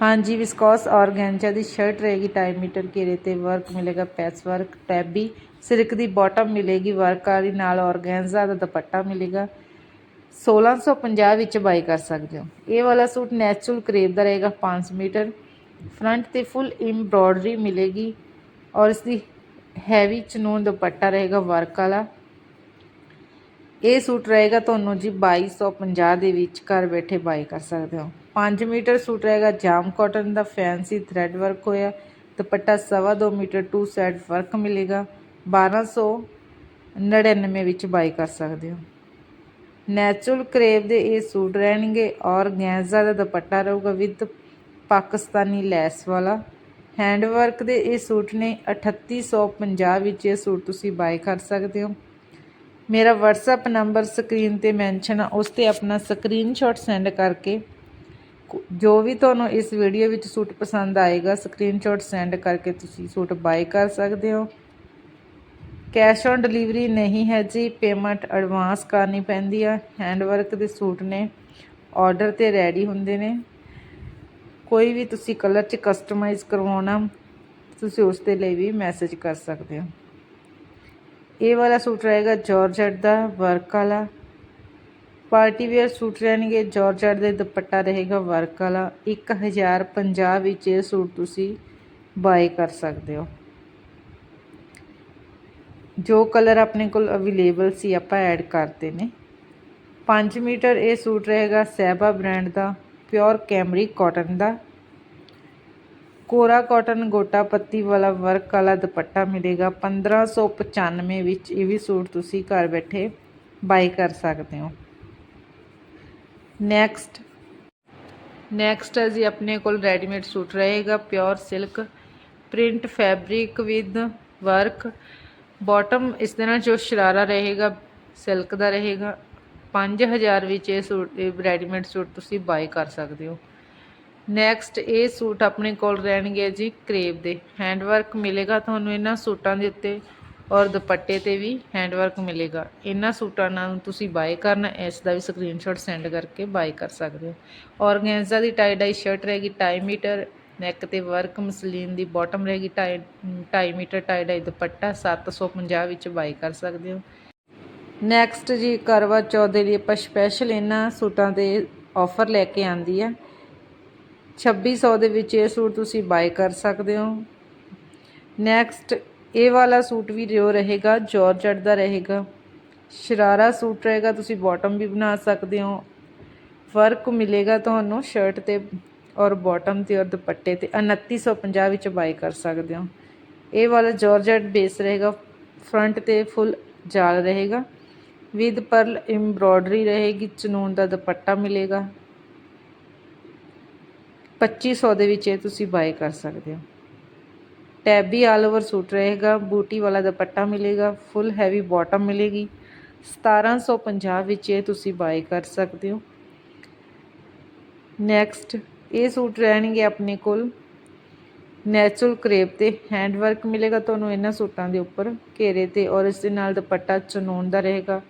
ਹਾਂਜੀ viscose organza ਦੀ shirt ਰਹੇਗੀ 2.5 ਮੀਟਰ ਘੇਰੇ ਤੇ ਵਰਕ ਮਿਲੇਗਾ ਪੈਸ ਵਰਕ ਟੈਬੀ ਸਿਲਕ ਦੀ ਬਾਟਮ ਮਿਲੇਗੀ ਵਰਕ ਵਾਲੀ ਨਾਲ ਔਰਗੈਂਜ਼ਾ ਦਾ ਦੁਪੱਟਾ ਮਿਲੇਗਾ। 1650 ਵਿੱਚ ਬਾਈ ਕਰ ਸਕਦੇ ਹੋ। ਇਹ ਵਾਲਾ ਸੂਟ ਨੈਚੁਰਲ ਕਰੇਪ ਦਾ ਰਹੇਗਾ 5 ਮੀਟਰ। ਫਰੰਟ ਤੇ ਫੁੱਲ ਐਮਬ੍ਰੋਇਡਰੀ ਮਿਲੇਗੀ ਔਰ ਇਸ ਦੀ ਹੈਵੀ ਚਨੂਨ ਦੁਪੱਟਾ ਰਹੇਗਾ ਵਰਕ ਵਾਲਾ। ਇਹ ਸੂਟ ਰਹੇਗਾ ਤੁਹਾਨੂੰ ਜੀ 2250 ਦੇ ਵਿੱਚ ਘਰ ਬੈਠੇ ਬਾਈ ਕਰ ਸਕਦੇ ਹੋ। 5 ਮੀਟਰ ਸੂਟ ਰਹੇਗਾ, ਜਾਮ ਕਾਟਨ ਦਾ ਫੈਂਸੀ ਥ੍ਰੈਡ ਵਰਕ ਹੋਇਆ, ਦੁਪੱਟਾ ਸਵਾ 2 ਮੀਟਰ ਟੂ ਸਾਈਡ ਵਰਕ ਮਿਲੇਗਾ 1299 ਵਿੱਚ ਬਾਈ ਕਰ ਸਕਦੇ ਹੋ। ਨੈਚੁਰਲ ਕਰੇਵ ਦੇ ਇਹ ਸੂਟ ਰਹਿਣਗੇ, ਔਰ ਗੈਂਜ਼ਾ ਦਾ ਦੁਪੱਟਾ ਰਹੂਗਾ ਵਿਦ ਪਾਕਿਸਤਾਨੀ ਲੈਸ ਵਾਲਾ। ਹੈਂਡ ਵਰਕ ਦੇ ਇਹ ਸੂਟ ਨੇ 3850 ਵਿੱਚ ਇਹ ਸੂਟ ਤੁਸੀਂ ਬਾਈ ਕਰ ਸਕਦੇ ਹੋ। ਮੇਰਾ WhatsApp ਨੰਬਰ ਸਕਰੀਨ ਤੇ ਮੈਂਸ਼ਨ ਆ, ਉਸ ਤੇ ਆਪਣਾ ਸਕਰੀਨਸ਼ਾਟ ਸੈਂਡ ਕਰਕੇ ਜੋ ਵੀ ਤੁਹਾਨੂੰ ਇਸ ਵੀਡੀਓ ਵਿੱਚ ਸੂਟ ਪਸੰਦ ਆਏਗਾ ਸਕਰੀਨਸ਼ਾਟ ਸੈਂਡ ਕਰਕੇ ਤੁਸੀਂ ਸੂਟ ਬਾਈ ਕਰ ਸਕਦੇ ਹੋ। ਕੈਸ਼ ਔਨ ਡਿਲੀਵਰੀ ਨਹੀਂ ਹੈ ਜੀ ਪੇਮੈਂਟ ਐਡਵਾਂਸ ਕਰਨੀ ਪੈਂਦੀ ਆ। ਹੈਂਡ ਵਰਕ ਦੇ ਸੂਟ ਨੇ ਆਰਡਰ ਤੇ ਰੈਡੀ ਹੁੰਦੇ ਨੇ। ਕੋਈ ਵੀ ਤੁਸੀਂ ਕਲਰ 'ਚ ਕਸਟਮਾਈਜ਼ ਕਰਵਾਉਣਾ, ਤੁਸੀਂ ਉਸ ਦੇ ਲਈ ਵੀ ਮੈਸੇਜ ਕਰ ਸਕਦੇ ਹੋ। ਇਹ ਵਾਲਾ ਸੂਟ ਰਹੇਗਾ ਜਾਰਜਟ ਦਾ ਵਰਕ ਵਾਲਾ। ਪਾਰਟੀ ਵੇਅਰ ਸੂਟ ਰਹਿਣਗੇ, ਜਾਰਜਟ ਦੇ ਦੁਪੱਟਾ ਰਹੇਗਾ, ਵਰਕ ਵਾਲਾ। 1050 ਵਿੱਚ ਇਹ ਸੂਟ ਤੁਸੀਂ ਬਾਏ ਕਰ ਸਕਦੇ ਹੋ। ਜੋ ਕਲਰ ਆਪਣੇ ਕੋਲ ਅਵੇਲੇਬਲ ਸੀ, ਆਪਾਂ ਐਡ ਕਰਤੇ ਨੇ। 5 ਮੀਟਰ ਇਹ ਸੂਟ ਰਹੇਗਾ ਸਹਿਬਾ ਬ੍ਰਾਂਡ ਦਾ ਪਿਓਰ ਕੈਮਰੀ ਕਾਟਨ ਦਾ। ਕੋਰਾ ਕਾਟਨ ਗੋਟਾ ਪੱਤੀ ਵਾਲਾ ਵਰਕ ਵਾਲਾ ਦੁਪੱਟਾ ਮਿਲੇਗਾ। 1595 ਵਿੱਚ ਇਹ ਵੀ ਸੂਟ ਤੁਸੀਂ ਘਰ ਬੈਠੇ ਬਾਈ ਕਰ ਸਕਦੇ ਹੋ। ਨੈਕਸਟ ਨੈਕਸਟ ਹੈ ਜੀ ਆਪਣੇ ਕੋਲ ਰੈਡੀਮੇਡ ਸੂਟ ਰਹੇਗਾ pure silk print fabric with work bottom ਇਸ ਦੇ ਨਾਲ ਜੋ ਸ਼ਰਾਰਾ ਰਹੇਗਾ ਸਿਲਕ ਦਾ ਰਹੇਗਾ 5000 ਵਿੱਚ ਇਹ ਸੂਟ ਰੈਡੀਮੇਡ ਸੂਟ ਤੁਸੀਂ ਬਾਈ ਕਰ ਸਕਦੇ ਹੋ। ਨੈਕਸਟ ਇਹ ਸੂਟ ਆਪਣੇ ਕੋਲ ਰਹਿਣਗੇ ਜੀ ਕਰੇਪ ਦੇ। ਹੈਂਡ ਵਰਕ ਮਿਲੇਗਾ ਤੁਹਾਨੂੰ ਇਹਨਾਂ ਸੂਟਾਂ ਦੇ ਉੱਤੇ। ਔਰ ਦੁਪੱਟੇ ਤੇ ਵੀ ਹੈਂਡ ਵਰਕ ਮਿਲੇਗਾ। ਇਹਨਾਂ ਸੂਟਾਂ ਨਾਲ ਤੁਸੀਂ ਬਾਏ ਕਰਨਾ, ਇਸ ਦਾ ਵੀ ਸਕਰੀਨਸ਼ਾਟ ਸੈਂਡ ਕਰਕੇ ਬਾਏ ਕਰ ਸਕਦੇ ਹੋ। ਔਰਗੈਂਜ਼ਾ ਦੀ ਟਾਈ ਡਾਈ ਸ਼ਰਟ ਰਹੇਗੀ 2.5 ਮੀਟਰ ਨੈਕ ਤੇ ਵਰਕ ਮਸਲੀਨ ਦੀ ਬਾਟਮ ਰਹੇਗੀ 2.5 ਮੀਟਰ ਟਾਈ ਡਾਈ ਦੁਪੱਟਾ 750 ਵਿੱਚ ਬਾਏ ਕਰ ਸਕਦੇ ਹੋ। ਨੈਕਸਟ ਜੀ, ਕਰਵਾ ਚੌਥ ਦੇ ਲਈ ਆਪਾਂ ਸਪੈਸ਼ਲ ਇਹਨਾਂ ਸੂਟਾਂ ਦੇ ਆਫਰ ਲੈ ਕੇ ਆਂਦੀ ਆ। 2600 ਦੇ ਵਿੱਚ ਇਹ ਸੂਟ ਤੁਸੀਂ ਬਾਏ ਕਰ ਸਕਦੇ ਹੋ। ਨੈਕਸਟ ਇਹ ਵਾਲਾ ਸੂਟ ਵੀ ਜੋ ਰਹੇਗਾ ਜਾਰਜਟ ਦਾ ਰਹੇਗਾ। ਸ਼ਰਾਰਾ ਸੂਟ ਰਹੇਗਾ, ਤੁਸੀਂ ਬਾਟਮ ਵੀ ਬਣਾ ਸਕਦੇ ਹੋ। ਫ਼ਰਕ ਮਿਲੇਗਾ ਤੁਹਾਨੂੰ ਸ਼ਰਟ ਤੇ ਔਰ ਬਾਟਮ ਤੇ ਔਰ ਦੁਪੱਟੇ ਤੇ 2950 ਵਿੱਚ ਬਾਈ ਕਰ ਸਕਦੇ ਹੋ। ਇਹ ਵਾਲਾ ਜਾਰਜਟ ਬੇਸ ਰਹੇਗਾ ਫਰੰਟ ਤੇ ਫੁੱਲ ਜਾਲ ਰਹੇਗਾ। ਵਿਦ ਪਰਲ ਐਮਬ੍ਰੋਇਡਰੀ ਰਹੇਗੀ, ਚਨੂਨ ਦਾ ਦੁਪੱਟਾ ਮਿਲੇਗਾ। 2500 ਦੇ ਵਿੱਚ ਇਹ ਤੁਸੀਂ ਬਾਈ ਕਰ ਸਕਦੇ ਹੋ। ਟੈਬੀ ਆਲ ਓਵਰ ਸੂਟ ਰਹੇਗਾ, ਬੂਟੀ ਵਾਲਾ ਦੁਪੱਟਾ ਮਿਲੇਗਾ, ਫੁੱਲ ਹੈਵੀ ਬਾਟਮ ਮਿਲੇਗੀ। 1750 ਵਿੱਚ ਇਹ ਤੁਸੀਂ ਬਾਈ ਕਰ ਸਕਦੇ ਹੋ। ਨੈਕਸਟ ਇਹ ਸੂਟ ਰਹਿਣਗੇ ਆਪਣੇ ਕੋਲ। ਨੈਚੁਰਲ ਕਰੇਪ ਤੇ ਹੈਂਡ ਵਰਕ ਮਿਲੇਗਾ ਤੁਹਾਨੂੰ ਇਹਨਾਂ ਸੂਟਾਂ ਦੇ ਉੱਪਰ। ਘੇਰੇ ਤੇ ਔਰ ਇਸ ਦੇ ਨਾਲ ਦੁਪੱਟਾ ਚਨੂਨ ਦਾ ਰਹੇਗਾ।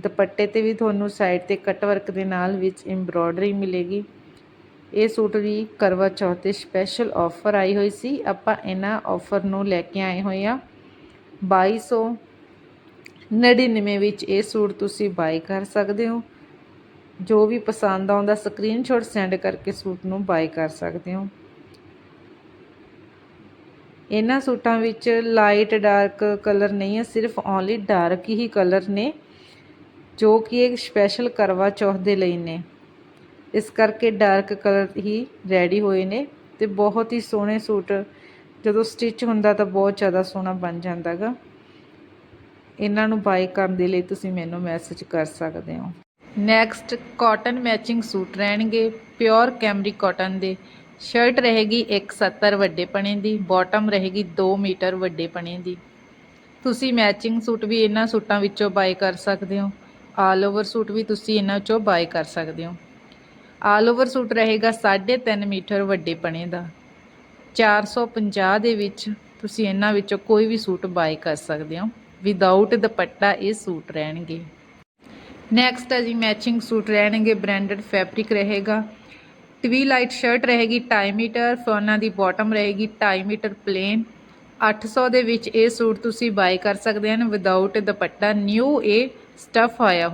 ਦੁਪੱਟੇ ਤੇ ਵੀ ਤੁਹਾਨੂੰ ਸਾਈਡ ਤੇ ਕੱਟ ਵਰਕ ਦੇ ਨਾਲ ਵਿੱਚ ਐਮਬ੍ਰੋਇਡਰੀ ਮਿਲੇਗੀ। ਇਹ ਸੂਟ ਵੀ ਕਰਵਾ ਚੌਥ ਤੇ ਸਪੈਸ਼ਲ ਆਫਰ ਆਈ ਹੋਈ ਸੀ। ਆਪਾਂ ਇਹਨਾਂ ਆਫਰ ਨੂੰ ਲੈ ਕੇ ਆਏ ਹੋਏ ਆ 2299 ਵਿੱਚ ਇਹ ਸੂਟ ਤੁਸੀਂ ਬਾਈ ਕਰ ਸਕਦੇ ਹੋ। ਜੋ ਵੀ ਪਸੰਦ ਆਉਂਦਾ ਸਕਰੀਨਸ਼ਾਟ ਸੈਂਡ ਕਰਕੇ ਸੂਟ ਨੂੰ ਬਾਈ ਕਰ ਸਕਦੇ ਹੋ। ਇਹਨਾਂ ਸੂਟਾਂ ਵਿੱਚ ਲਾਈਟ ਡਾਰਕ ਕਲਰ ਨਹੀਂ ਹੈ, ਸਿਰਫ ਓਨਲੀ ਡਾਰਕ ਹੀ ਕਲਰ ਨੇ, ਜੋ ਕਿ ਇੱਕ ਸਪੈਸ਼ਲ ਕਰਵਾ ਚੌਥ ਦੇ ਲਈ ਨੇ। ਇਸ ਕਰਕੇ ਡਾਰਕ ਕਲਰ ਹੀ ਰੈਡੀ ਹੋਏ ਨੇ ਤੇ ਬਹੁਤ ਹੀ ਸੋਹਣੇ ਸੂਟ, ਜਦੋਂ ਸਟਿਚ ਹੁੰਦਾ ਤਾਂ ਬਹੁਤ ਜ਼ਿਆਦਾ ਸੋਹਣਾ ਬਣ ਜਾਂਦਾਗਾ। ਇਹਨਾਂ ਨੂੰ ਬਾਈ ਕਰਨ ਦੇ ਲਈ ਤੁਸੀਂ ਮੈਨੂੰ ਮੈਸੇਜ ਕਰ ਸਕਦੇ ਹੋ। ਨੈਕਸਟ ਕਾਟਨ ਮੈਚਿੰਗ ਸੂਟ ਰਹਿਣਗੇ ਪਿਓਰ ਕੈਮਰੀ ਕਾਟਨ ਦੇ। ਸ਼ਰਟ ਰਹੇਗੀ 170 ਵੱਡੇ ਪਣੇ ਦੀ ਬਾਟਮ ਰਹੇਗੀ 2 ਮੀਟਰ ਵੱਡੇ ਪਣੇ ਦੀ। ਤੁਸੀਂ ਮੈਚਿੰਗ ਸੂਟ ਵੀ ਇਹਨਾਂ ਸੂਟਾਂ ਵਿੱਚੋਂ ਬਾਈ ਕਰ ਸਕਦੇ ਹੋ। ਆਲ ਓਵਰ ਸੂਟ ਵੀ ਤੁਸੀਂ ਇਹਨਾਂ ਵਿੱਚੋਂ ਬਾਈ ਕਰ ਸਕਦੇ ਹੋ। ਆਲ ਓਵਰ ਸੂਟ ਰਹੇਗਾ 3.5 ਮੀਟਰ ਵੱਡੇ ਪਣੇ ਦਾ 450 ਦੇ ਵਿੱਚ ਤੁਸੀਂ ਇਹਨਾਂ ਵਿੱਚੋਂ ਕੋਈ ਵੀ ਸੂਟ ਬਾਈ ਕਰ ਸਕਦੇ ਹੋ। ਵਿਦਆਊਟ ਦੁਪੱਟਾ ਇਹ ਸੂਟ ਰਹਿਣਗੇ। ਨੈਕਸਟ ਹੈ ਜੀ ਮੈਚਿੰਗ ਸੂਟ ਰਹਿਣਗੇ ਬ੍ਰਾਂਡਡ ਫੈਬਰਿਕ ਰਹੇਗਾ। ਟਵੀ ਲਾਈਟ ਸ਼ਰਟ ਰਹੇਗੀ 2.5 ਮੀਟਰ ਫੋਨਾ ਦੀ ਬਾਟਮ ਰਹੇਗੀ 2.5 ਮੀਟਰ ਪਲੇਨ 800 ਦੇ ਵਿੱਚ ਇਹ ਸੂਟ ਤੁਸੀਂ ਬਾਈ ਕਰ ਸਕਦੇ ਹਨ। ਵਿਦਆਊਟ ਦੁਪੱਟਾ ਨਿਊ ਇਹ ਸਟਫ ਆਇਆ ਹੋਇਆ।